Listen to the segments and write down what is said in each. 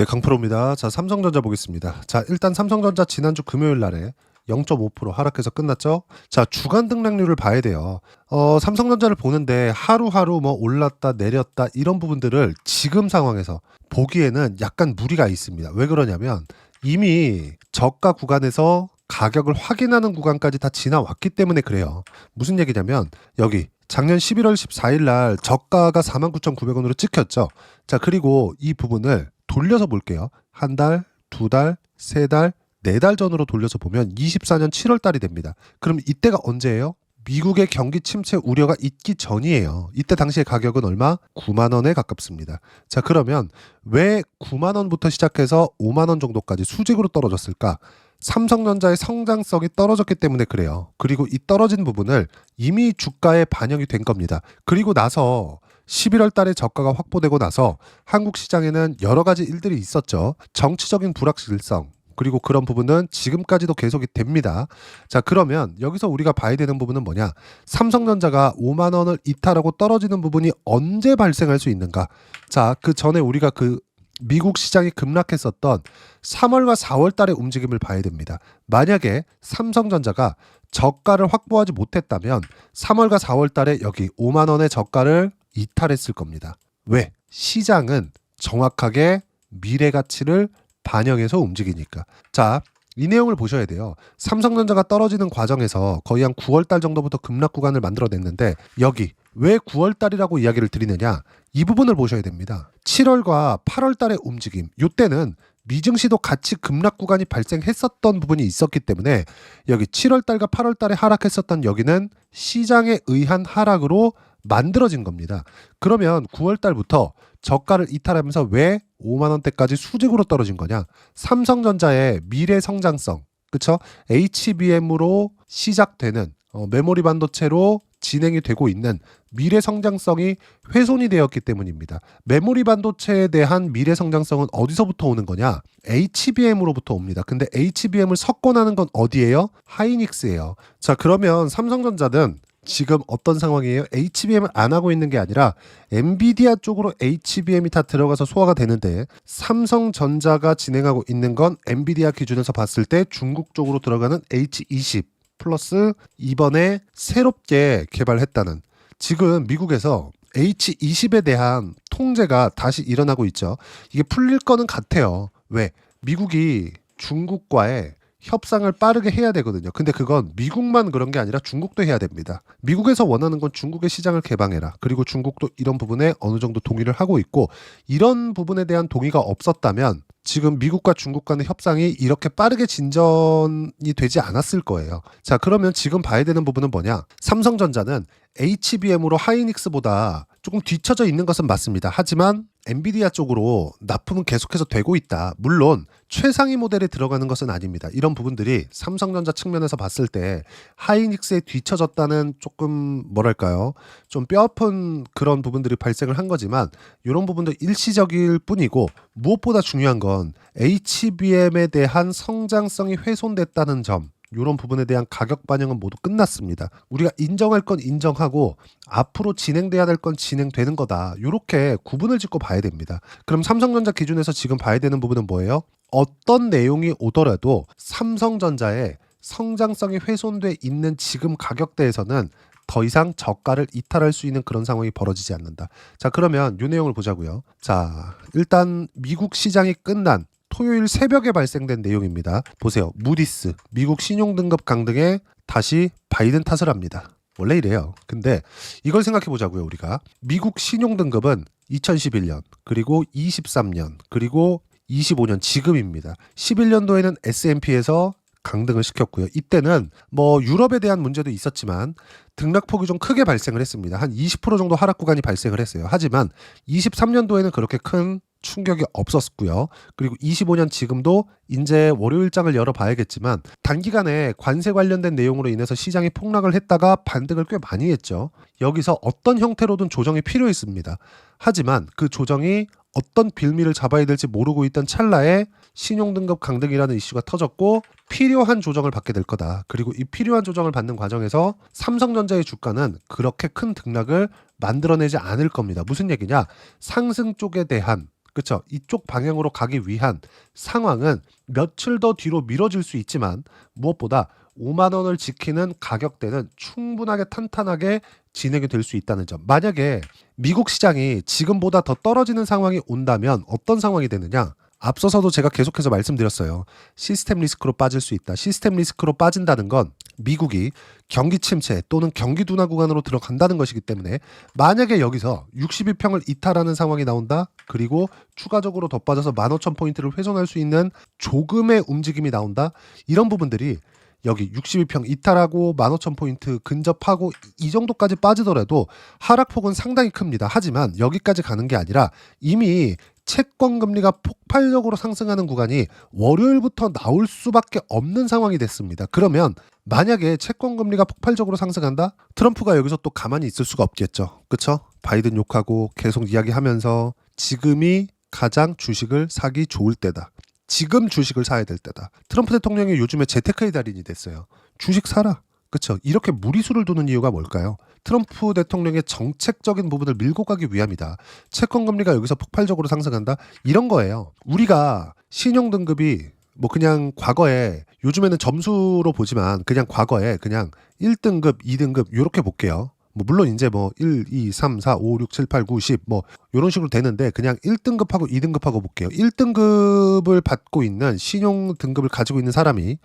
네, 강프로입니다. 자, 삼성전자 보겠습니다. 자, 일단 삼성전자 지난주 금요일 날에 0.5% 하락해서 끝났죠. 자, 주간 등락률을 봐야 돼요. 어, 삼성전자를 보는데 하루하루 뭐 올랐다 내렸다 이런 부분들을 지금 상황에서 보기에는 약간 무리가 있습니다. 왜 그러냐면 이미 저가 구간에서 가격을 확인하는 구간까지 다 지나왔기 때문에 그래요. 무슨 얘기냐면 여기 작년 11월 14일 날 저가가 49,900원으로 찍혔죠. 자, 그리고 이 부분을 돌려서 볼게요. 한 달, 두 달, 세 달, 네 달 전으로 돌려서 보면 24년 7월 달이 됩니다. 그럼 이때가 언제예요? 미국의 경기 침체 우려가 있기 전이에요. 이때 당시의 가격은 얼마? 9만 원에 가깝습니다. 자, 그러면 왜 9만 원부터 시작해서 5만 원 정도까지 수직으로 떨어졌을까? 삼성전자의 성장성이 떨어졌기 때문에 그래요. 그리고 이 떨어진 부분을 이미 주가에 반영이 된 겁니다. 그리고 나서 11월 달에 저가가 확보되고 나서 한국 시장에는 여러 가지 일들이 있었죠. 정치적인 불확실성, 그리고 그런 부분은 지금까지도 계속이 됩니다. 자, 그러면 여기서 우리가 봐야 되는 부분은 뭐냐? 삼성전자가 5만 원을 이탈하고 떨어지는 부분이 언제 발생할 수 있는가? 자, 그 전에 우리가 그 미국 시장이 급락했었던 3월과 4월 달의 움직임을 봐야 됩니다. 만약에 삼성전자가 저가를 확보하지 못했다면 3월과 4월 달에 여기 5만 원의 저가를 이탈했을 겁니다. 왜? 시장은 정확하게 미래 가치를 반영해서 움직이니까. 자, 이 내용을 보셔야 돼요. 삼성전자가 떨어지는 과정에서 거의 한 9월 달 정도부터 급락 구간을 만들어냈는데 여기 왜 9월 달이라고 이야기를 드리느냐? 이 부분을 보셔야 됩니다. 7월과 8월 달의 움직임. 요때는 미증시도 같이 급락 구간이 발생했었던 부분이 있었기 때문에 여기 7월 달과 8월 달에 하락했었던 여기는 시장에 의한 하락으로 만들어진 겁니다. 그러면 9월 달부터 저가를 이탈하면서 왜 5만 원대까지 수직으로 떨어진 거냐? 삼성전자의 미래 성장성, 그쵸? HBM으로 시작되는 어, 메모리 반도체로 진행이 되고 있는 미래 성장성이 훼손이 되었기 때문입니다. 메모리 반도체에 대한 미래 성장성은 어디서부터 오는 거냐? HBM으로부터 옵니다. 근데 HBM을 석권하는 건 어디예요? 하이닉스예요. 자, 그러면 삼성전자는 지금 어떤 상황이에요? HBM을 안 하고 있는 게 아니라 엔비디아 쪽으로 HBM이 다 들어가서 소화가 되는데 삼성전자가 진행하고 있는 건 엔비디아 기준에서 봤을 때 중국 쪽으로 들어가는 H20 플러스 이번에 새롭게 개발했다는 지금 미국에서 H20에 대한 통제가 다시 일어나고 있죠. 이게 풀릴 거는 같아요. 왜? 미국이 중국과의 협상을 빠르게 해야 되거든요. 근데 그건 미국만 그런 게 아니라 중국도 해야 됩니다. 미국에서 원하는 건 중국의 시장을 개방해라. 그리고 중국도 이런 부분에 어느 정도 동의를 하고 있고 이런 부분에 대한 동의가 없었다면 지금 미국과 중국 간의 협상이 이렇게 빠르게 진전이 되지 않았을 거예요. 자, 그러면 지금 봐야 되는 부분은 뭐냐? 삼성전자는 HBM으로 하이닉스보다 조금 뒤처져 있는 것은 맞습니다. 하지만 엔비디아 쪽으로 납품은 계속해서 되고 있다. 물론 최상위 모델에 들어가는 것은 아닙니다. 이런 부분들이 삼성전자 측면에서 봤을 때 하이닉스에 뒤처졌다는 조금 뭐랄까요? 좀 뼈아픈 그런 부분들이 발생을 한 거지만 이런 부분도 일시적일 뿐이고 무엇보다 중요한 건 HBM에 대한 성장성이 훼손됐다는 점. 이런 부분에 대한 가격 반영은 모두 끝났습니다. 우리가 인정할 건 인정하고 앞으로 진행돼야 될 건 진행되는 거다. 이렇게 구분을 짓고 봐야 됩니다. 그럼 삼성전자 기준에서 지금 봐야 되는 부분은 뭐예요? 어떤 내용이 오더라도 삼성전자의 성장성이 훼손돼 있는 지금 가격대에서는 더 이상 저가를 이탈할 수 있는 그런 상황이 벌어지지 않는다. 자, 그러면 이 내용을 보자고요. 자, 일단 미국 시장이 끝난 토요일 새벽에 발생된 내용입니다. 보세요. 무디스, 미국 신용등급 강등에 다시 바이든 탓을 합니다. 원래 이래요. 근데 이걸 생각해 보자고요, 우리가. 미국 신용등급은 2011년, 그리고 23년, 그리고 25년 지금입니다. 11년도에는 S&P에서 강등을 시켰고요. 이때는 뭐 유럽에 대한 문제도 있었지만 등락폭이 좀 크게 발생을 했습니다. 한 20% 정도 하락 구간이 발생을 했어요. 하지만 23년도에는 그렇게 큰 충격이 없었고요. 그리고 25년 지금도 이제 월요일장을 열어봐야겠지만 단기간에 관세 관련된 내용으로 인해서 시장이 폭락을 했다가 반등을 꽤 많이 했죠. 여기서 어떤 형태로든 조정이 필요했습니다. 하지만 그 조정이 어떤 빌미를 잡아야 될지 모르고 있던 찰나에 신용등급 강등이라는 이슈가 터졌고 필요한 조정을 받게 될 거다. 그리고 이 필요한 조정을 받는 과정에서 삼성전자의 주가는 그렇게 큰 등락을 만들어내지 않을 겁니다. 무슨 얘기냐? 상승 쪽에 대한 그쵸? 이쪽 방향으로 가기 위한 상황은 며칠 더 뒤로 미뤄질 수 있지만 무엇보다 5만 원을 지키는 가격대는 충분하게 탄탄하게 진행이 될 수 있다는 점. 만약에 미국 시장이 지금보다 더 떨어지는 상황이 온다면 어떤 상황이 되느냐? 앞서서도 제가 계속해서 말씀드렸어요. 시스템 리스크로 빠질 수 있다. 시스템 리스크로 빠진다는 건 미국이 경기 침체 또는 경기 둔화 구간으로 들어간다는 것이기 때문에 만약에 여기서 62평을 이탈하는 상황이 나온다. 그리고 추가적으로 더 빠져서 15,000포인트를 훼손할 수 있는 조금의 움직임이 나온다. 이런 부분들이 여기 62평 이탈하고 15,000포인트 근접하고 이 정도까지 빠지더라도 하락폭은 상당히 큽니다. 하지만 여기까지 가는 게 아니라 이미 채권 금리가 폭발적으로 상승하는 구간이 월요일부터 나올 수밖에 없는 상황이 됐습니다. 그러면 만약에 채권 금리가 폭발적으로 상승한다? 트럼프가 여기서 또 가만히 있을 수가 없겠죠. 그쵸? 바이든 욕하고 계속 이야기하면서 지금이 가장 주식을 사기 좋을 때다. 지금 주식을 사야 될 때다. 트럼프 대통령이 요즘에 재테크의 달인이 됐어요. 주식 사라. 그쵸? 이렇게 무리수를 두는 이유가 뭘까요? 트럼프 대통령의 정책적인 부분을 밀고 가기 위함이다. 채권 금리가 여기서 폭발적으로 상승한다. 이런 거예요. 우리가 신용 등급이 뭐 그냥 과거에 요즘에는 점수로 보지만 그냥 과거에 그냥 1등급, 2등급 요렇게 볼게요. 뭐 물론 이제 뭐 1, 2, 3, 4, 5, 6, 7, 8, 9, 10뭐 요런 식으로 되는데 그냥 1등급하고 2등급하고 볼게요. 1등급을 받고 있는 신용 등급을 가지고 있는 사람이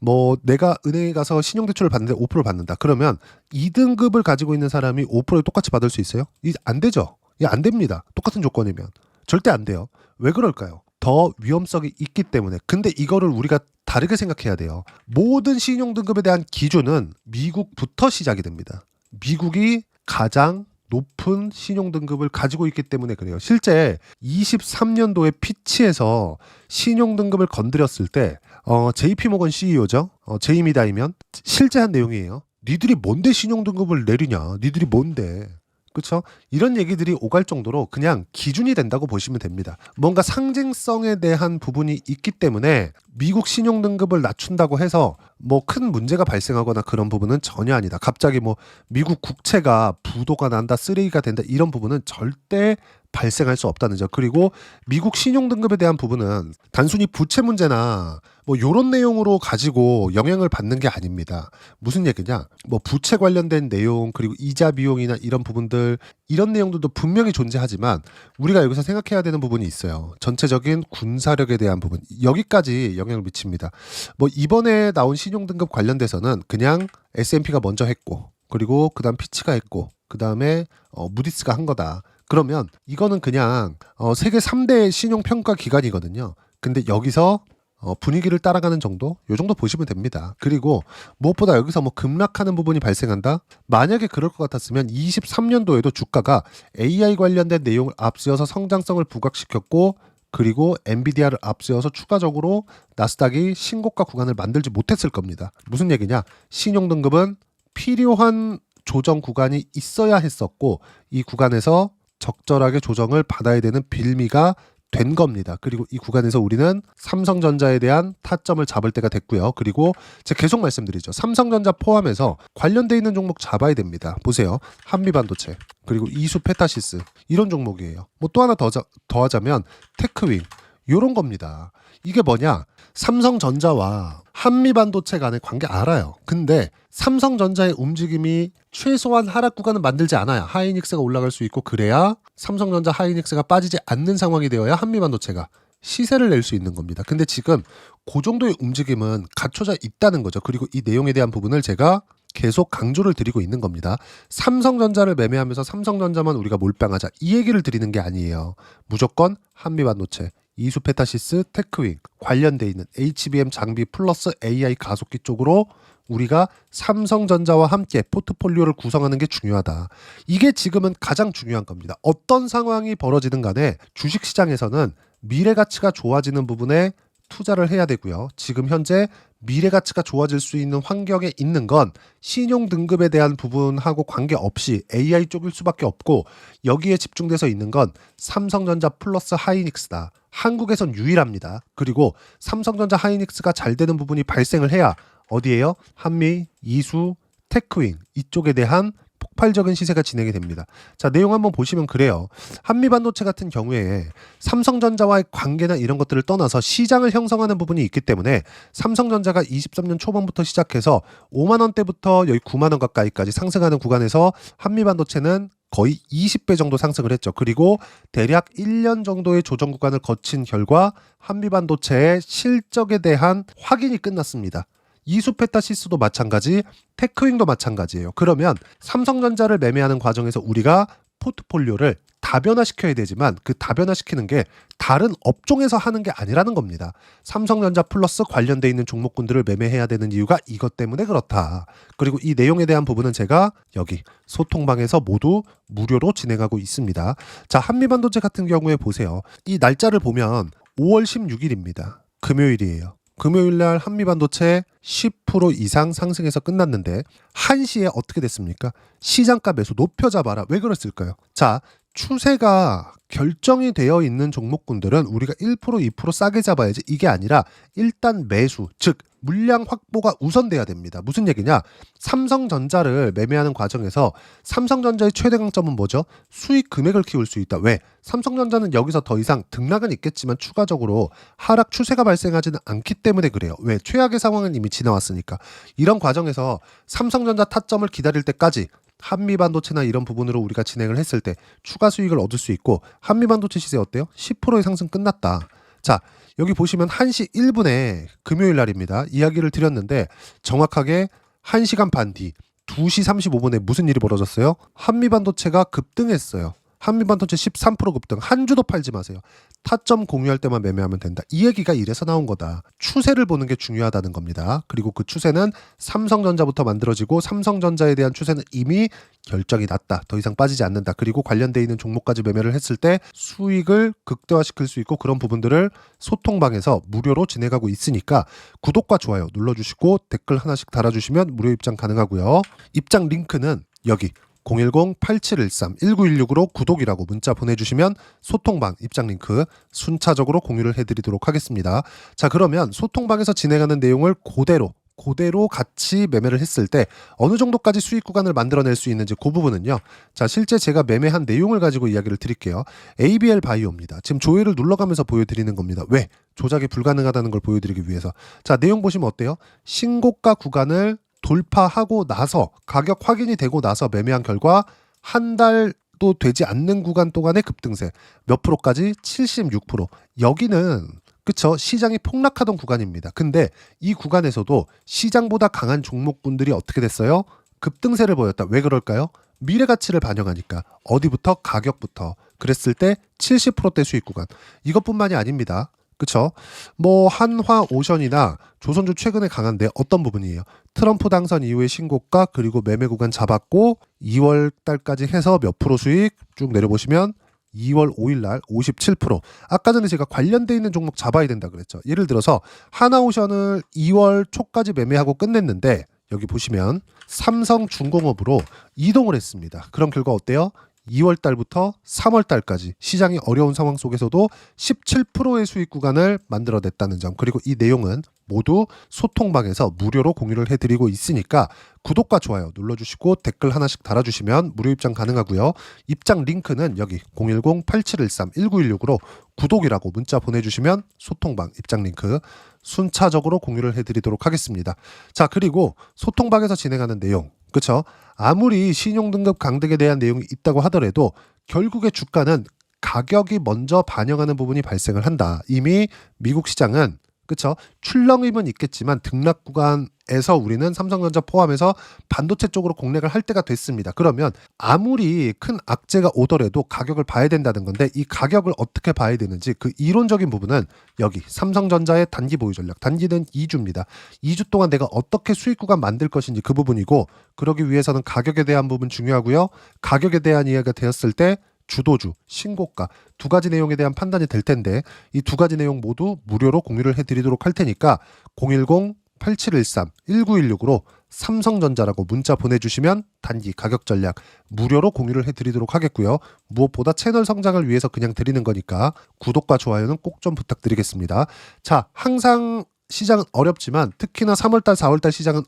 뭐 내가 은행에 가서 신용 대출을 받는데 5%를 받는다. 그러면 2등급을 가지고 있는 사람이 5%를 똑같이 받을 수 있어요? 이 안 되죠. 이 안 됩니다. 똑같은 조건이면. 절대 안 돼요. 왜 그럴까요? 더 위험성이 있기 때문에. 근데 이거를 우리가 다르게 생각해야 돼요. 모든 신용 등급에 대한 기준은 미국부터 시작이 됩니다. 미국이 가장 높은 신용 등급을 가지고 있기 때문에 그래요. 실제 23년도에 피치에서 신용 등급을 건드렸을 때 어, JP 모건 CEO죠. 어, 제이미 다이면 실제 한 내용이에요. 니들이 뭔데 신용 등급을 내리냐? 니들이 뭔데? 그렇죠? 이런 얘기들이 오갈 정도로 그냥 기준이 된다고 보시면 됩니다. 뭔가 상징성에 대한 부분이 있기 때문에 미국 신용 등급을 낮춘다고 해서 뭐 큰 문제가 발생하거나 그런 부분은 전혀 아니다. 갑자기 뭐 미국 국채가 부도가 난다, 쓰레기가 된다 이런 부분은 절대 발생할 수 없다는 점. 그리고 미국 신용 등급에 대한 부분은 단순히 부채 문제나 뭐 요런 내용으로 가지고 영향을 받는 게 아닙니다. 무슨 얘기냐? 뭐 부채 관련된 내용 그리고 이자 비용이나 이런 부분들 이런 내용들도 분명히 존재하지만 우리가 여기서 생각해야 되는 부분이 있어요. 전체적인 군사력에 대한 부분 여기까지 영향을 미칩니다. 뭐 이번에 나온 신용 등급 관련돼서는 그냥 S&P가 먼저 했고 그리고 그다음 피치가 했고 그다음에 어, 무디스가 한 거다. 그러면 이거는 그냥 어, 세계 3대 신용 평가 기관이거든요. 근데 여기서 어, 분위기를 따라가는 정도? 요 정도 보시면 됩니다. 그리고 무엇보다 여기서 뭐 급락하는 부분이 발생한다? 만약에 그럴 것 같았으면 23년도에도 주가가 AI 관련된 내용을 앞세워서 성장성을 부각시켰고 그리고 엔비디아를 앞세워서 추가적으로 나스닥이 신고가 구간을 만들지 못했을 겁니다. 무슨 얘기냐? 신용 등급은 필요한 조정 구간이 있어야 했었고 이 구간에서 적절하게 조정을 받아야 되는 빌미가 된 겁니다. 그리고 이 구간에서 우리는 삼성전자에 대한 타점을 잡을 때가 됐고요. 그리고 제가 계속 말씀드리죠. 삼성전자 포함해서 관련돼 있는 종목 잡아야 됩니다. 보세요. 한미반도체 그리고 이수 페타시스 이런 종목이에요. 뭐 또 하나 더 자- 더하자면 테크윙 요런 겁니다. 이게 뭐냐? 삼성전자와 한미반도체 간의 관계 알아요. 근데 삼성전자의 움직임이 최소한 하락 구간을 만들지 않아야 하이닉스가 올라갈 수 있고 그래야 삼성전자 하이닉스가 빠지지 않는 상황이 되어야 한미반도체가 시세를 낼 수 있는 겁니다. 근데 지금 그 정도의 움직임은 갖춰져 있다는 거죠. 그리고 이 내용에 대한 부분을 제가 계속 강조를 드리고 있는 겁니다. 삼성전자를 매매하면서 삼성전자만 우리가 몰빵하자 이 얘기를 드리는 게 아니에요. 무조건 한미반도체, 이수페타시스, 테크윙 관련돼 있는 HBM 장비 플러스 AI 가속기 쪽으로 우리가 삼성전자와 함께 포트폴리오를 구성하는 게 중요하다. 이게 지금은 가장 중요한 겁니다. 어떤 상황이 벌어지든 간에 주식 시장에서는 미래 가치가 좋아지는 부분에 투자를 해야 되고요. 지금 현재 미래 가치가 좋아질 수 있는 환경에 있는 건 신용 등급에 대한 부분하고 관계없이 AI 쪽일 수밖에 없고 여기에 집중돼서 있는 건 삼성전자 플러스 하이닉스다. 한국에선 유일합니다. 그리고 삼성전자 하이닉스가 잘 되는 부분이 발생을 해야 어디에요? 한미, 이수, 테크윙 이쪽에 대한 폭발적인 시세가 진행이 됩니다. 자, 내용 한번 보시면 그래요. 한미 반도체 같은 경우에 삼성전자와의 관계나 이런 것들을 떠나서 시장을 형성하는 부분이 있기 때문에 삼성전자가 23년 초반부터 시작해서 5만 원대부터 여기 9만 원 가까이까지 상승하는 구간에서 한미 반도체는 거의 20배 정도 상승을 했죠. 그리고 대략 1년 정도의 조정 구간을 거친 결과 한미 반도체의 실적에 대한 확인이 끝났습니다. 이수페타시스도 마찬가지, 테크윙도 마찬가지예요. 그러면 삼성전자를 매매하는 과정에서 우리가 포트폴리오를 다변화시켜야 되지만 그 다변화시키는 게 다른 업종에서 하는 게 아니라는 겁니다. 삼성전자 플러스 관련돼 있는 종목군들을 매매해야 되는 이유가 이것 때문에 그렇다. 그리고 이 내용에 대한 부분은 제가 여기 소통방에서 모두 무료로 진행하고 있습니다. 자, 한미반도체 같은 경우에 보세요. 이 날짜를 보면 5월 16일입니다. 금요일이에요. 금요일 날 한미 반도체 10% 이상 상승해서 끝났는데 1시에 어떻게 됐습니까? 시장가 매수 높여 잡아라. 왜 그랬을까요? 자, 추세가 결정이 되어 있는 종목군들은 우리가 1% 2% 싸게 잡아야지 이게 아니라 일단 매수 즉 물량 확보가 우선돼야 됩니다. 무슨 얘기냐? 삼성전자를 매매하는 과정에서 삼성전자의 최대 강점은 뭐죠? 수익 금액을 키울 수 있다. 왜? 삼성전자는 여기서 더 이상 등락은 있겠지만 추가적으로 하락 추세가 발생하지는 않기 때문에 그래요. 왜? 최악의 상황은 이미 지나왔으니까. 이런 과정에서 삼성전자 타점을 기다릴 때까지 한미 반도체나 이런 부분으로 우리가 진행을 했을 때 추가 수익을 얻을 수 있고 한미 반도체 시세 어때요? 10%의 상승 끝났다. 자, 여기 보시면 1시 1분에 금요일 날입니다. 이야기를 드렸는데 정확하게 1시간 반 뒤 2시 35분에 무슨 일이 벌어졌어요? 한미 반도체가 급등했어요. 한미 반도체 13% 급등. 한 주도 팔지 마세요. 타점 공유할 때만 매매하면 된다. 이 얘기가 이래서 나온 거다. 추세를 보는 게 중요하다는 겁니다. 그리고 그 추세는 삼성전자부터 만들어지고 삼성전자에 대한 추세는 이미 결정이 났다. 더 이상 빠지지 않는다. 그리고 관련돼 있는 종목까지 매매를 했을 때 수익을 극대화시킬 수 있고 그런 부분들을 소통방에서 무료로 진행하고 있으니까 구독과 좋아요 눌러주시고 댓글 하나씩 달아주시면 무료 입장 가능하고요. 입장 링크는 여기 010-8713-1916으로 구독이라고 문자 보내주시면 소통방 입장 링크 순차적으로 공유를 해드리도록 하겠습니다. 자 그러면 소통방에서 진행하는 내용을 그대로 그대로 같이 매매를 했을 때 어느 정도까지 수익 구간을 만들어낼 수 있는지 그 부분은요. 자 실제 제가 매매한 내용을 가지고 이야기를 드릴게요. ABL 바이오입니다. 지금 조회를 눌러가면서 보여드리는 겁니다. 왜? 조작이 불가능하다는 걸 보여드리기 위해서. 자 내용 보시면 어때요? 신고가 구간을 돌파하고 나서 가격 확인이 되고 나서 매매한 결과 한 달도 되지 않는 구간 동안의 급등세 몇 프로까지 76% 여기는 그쵸 시장이 폭락하던 구간입니다. 근데 이 구간에서도 시장보다 강한 종목군들이 어떻게 됐어요? 급등세를 보였다. 왜 그럴까요? 미래 가치를 반영하니까 어디부터 가격부터 그랬을 때 70%대 수익 구간 이것뿐만이 아닙니다. 그쵸? 뭐 한화 오션이나 조선주 최근에 강한데 어떤 부분이에요? 트럼프 당선 이후의 신고가 그리고 매매 구간 잡았고 2월 달까지 해서 몇 프로 수익 쭉 내려보시면 2월 5일 날 57%. 아까 전에 제가 관련돼 있는 종목 잡아야 된다 그랬죠. 예를 들어서 하나오션을 2월 초까지 매매하고 끝냈는데 여기 보시면 삼성중공업으로 이동을 했습니다. 그런 결과 어때요? 2월 달부터 3월 달까지 시장이 어려운 상황 속에서도 17%의 수익 구간을 만들어냈다는 점 그리고 이 내용은 모두 소통방에서 무료로 공유를 해드리고 있으니까 구독과 좋아요 눌러주시고 댓글 하나씩 달아주시면 무료 입장 가능하고요. 입장 링크는 여기 010-8713-1916으로 구독이라고 문자 보내주시면 소통방 입장 링크 순차적으로 공유를 해드리도록 하겠습니다. 자 그리고 소통방에서 진행하는 내용 그쵸 아무리 신용등급 강등에 대한 내용이 있다고 하더라도 결국에 주가는 가격이 먼저 반영하는 부분이 발생을 한다. 이미 미국 시장은 그쵸 출렁임은 있겠지만 등락 구간에서 우리는 삼성전자 포함해서 반도체 쪽으로 공략을 할 때가 됐습니다. 그러면 아무리 큰 악재가 오더라도 가격을 봐야 된다는 건데 이 가격을 어떻게 봐야 되는지 그 이론적인 부분은 여기 삼성전자의 단기 보유 전략 단기는 2주입니다. 2주 동안 내가 어떻게 수익 구간 만들 것인지 그 부분이고 그러기 위해서는 가격에 대한 부분 중요하고요. 가격에 대한 이해가 되었을 때 주도주, 신고가 두 가지 내용에 대한 판단이 될 텐데 이 두 가지 내용 모두 무료로 공유를 해드리도록 할 테니까 010-8713-1916으로 삼성전자라고 문자 보내주시면 단기 가격 전략 무료로 공유를 해드리도록 하겠고요. 무엇보다 채널 성장을 위해서 그냥 드리는 거니까 구독과 좋아요는 꼭 좀 부탁드리겠습니다. 자, 항상 시장은 어렵지만 특히나 3월달, 4월달 시장은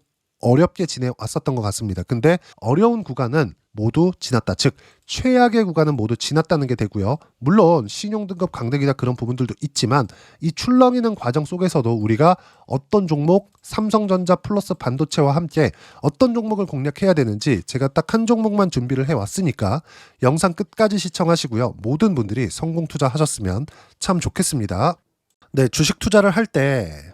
어렵게 지내왔었던 것 같습니다. 근데 어려운 구간은 모두 지났다. 즉 최악의 구간은 모두 지났다는 게 되고요. 물론 신용 등급 강등이나 그런 부분들도 있지만 이 출렁이는 과정 속에서도 우리가 어떤 종목 삼성전자 플러스 반도체와 함께 어떤 종목을 공략해야 되는지 제가 딱 한 종목만 준비를 해 왔으니까 영상 끝까지 시청하시고요. 모든 분들이 성공 투자하셨으면 참 좋겠습니다. 네, 주식 투자를 할때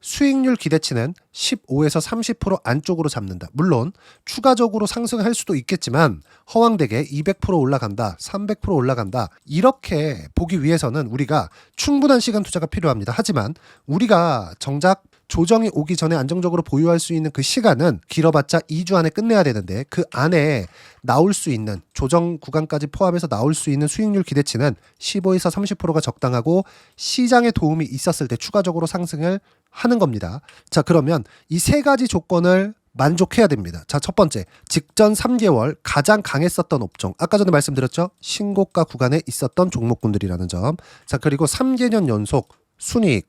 수익률 기대치는 15에서 30% 안쪽으로 잡는다. 물론 추가적으로 상승할 수도 있겠지만 허황되게 200% 올라간다, 300% 올라간다. 이렇게 보기 위해서는 우리가 충분한 시간 투자가 필요합니다. 하지만 우리가 정작 조정이 오기 전에 안정적으로 보유할 수 있는 그 시간은 길어봤자 2주 안에 끝내야 되는데 그 안에 나올 수 있는 조정 구간까지 포함해서 나올 수 있는 수익률 기대치는 15에서 30%가 적당하고 시장에 도움이 있었을 때 추가적으로 상승을 하는 겁니다. 자, 그러면 이 세 가지 조건을 만족해야 됩니다. 자, 첫 번째. 직전 3개월 가장 강했었던 업종. 아까 전에 말씀드렸죠? 신고가 구간에 있었던 종목군들이라는 점. 자, 그리고 3개년 연속 순이익,